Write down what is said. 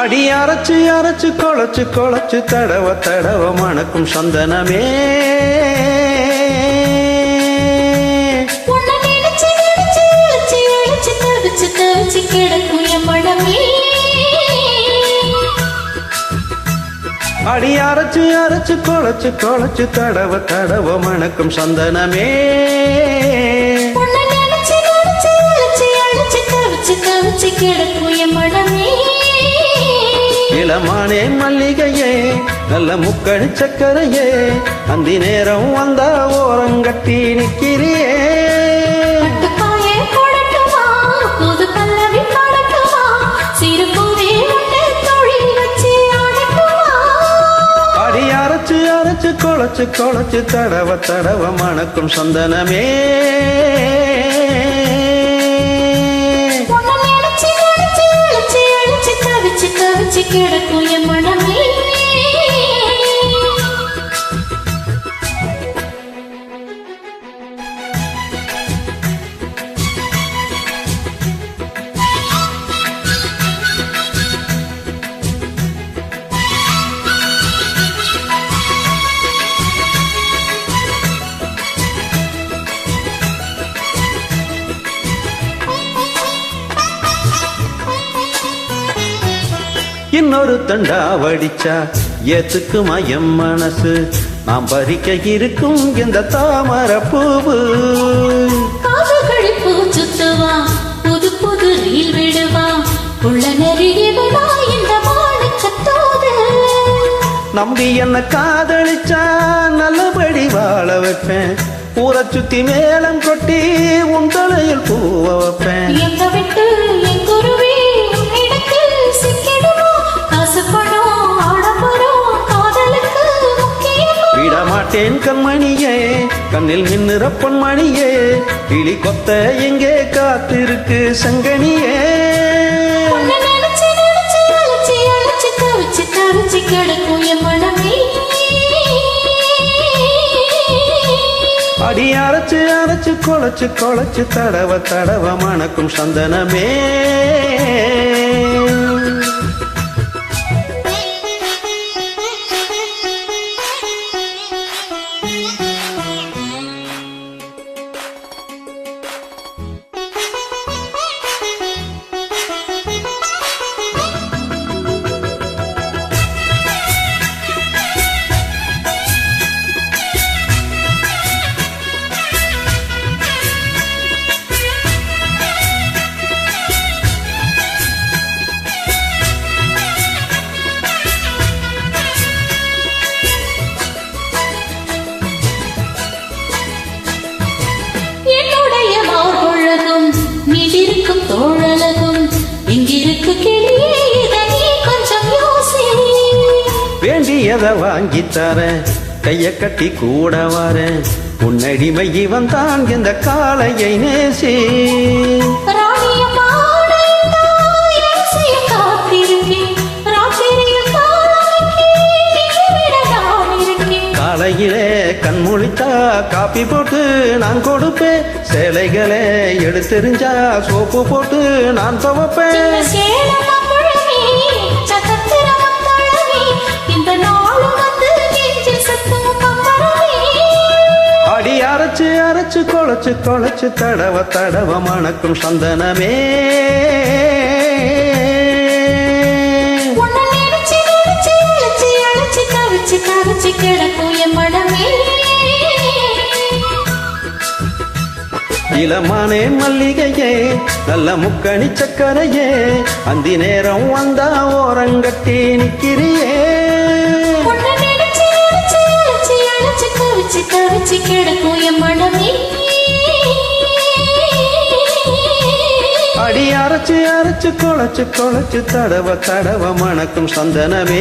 அடி அரைச்சு அரைச்சு கொழைச்சு கொழைச்சு தடவ தடவ மணக்கும் சந்தனமே. அடி அரைச்சு அரைச்சு கொழைச்சு கொழைச்சு தடவ தடவ மணக்கும் சந்தனமே. கிடக்கும் இளமானே மல்லிகையே நல்ல முக்கணி சக்கரையே அந்தி நேரம் வந்தா ஓரங்கட்டி அடி அரைச்சு அரைச்சு கொழைச்சு கொழைச்சு தடவ தடவ மணக்கும் சந்தனமே. இன்னொரு தண்டா வடிச்சா? ஏத்துக்குமா எம் மனசு? நாம் பறிக்க இருக்கும் இந்த தாமர பூவு? காதுகளில் பூச்சுத்துவா புது புது ரீல் விடுவா. உள்ள நெறியவனா இந்த நம்பி என்ன காதலிச்சா? நல்லபடி வாழ வைப்பேன். ஊரை சுத்தி மேளம் கொட்டி உன் தலையில் பூவ வைப்பேன். விடமாட்டேன் கண்மணியே கண்ணில் மின்னுற பொன்மணியே கிளி கொத்த எங்கே காத்திருக்கு சங்கனியே? அடி அரைச்சு அரைச்சு கொழைச்சு கொழைச்சு தடவ தடவ மணக்கும் சந்தனமே. வாங்கி தரேன் கைய கட்டி கூட வரேன். உன்னடிமை இவன் தான் இந்த காளையை நேசி. காலையிலே கண்முழித்தா காப்பி போட்டு நான் கொடுப்பேன். சேலைகளை எடுத்தெறிஞ்சா சோப்பு போட்டு நான் துவைப்பேன். அரைச்சு கொழைச்சு கொழைச்சு தடவ தடவ மணக்கும் சந்தனமே. தவிச்சு கிடக்கும் என் மனமே. இளமானே மல்லிகையே நல்ல முக்கணி சக்கரையே அந்தி நேரம் வந்தா ஓரங்கட்டி நிக்கிறியே. தவிச்சு தவிச்சு கிடக்கும் குழச்சு குழச்சு குழச்சு தடவ தடவ மணக்கும் சந்தனமே.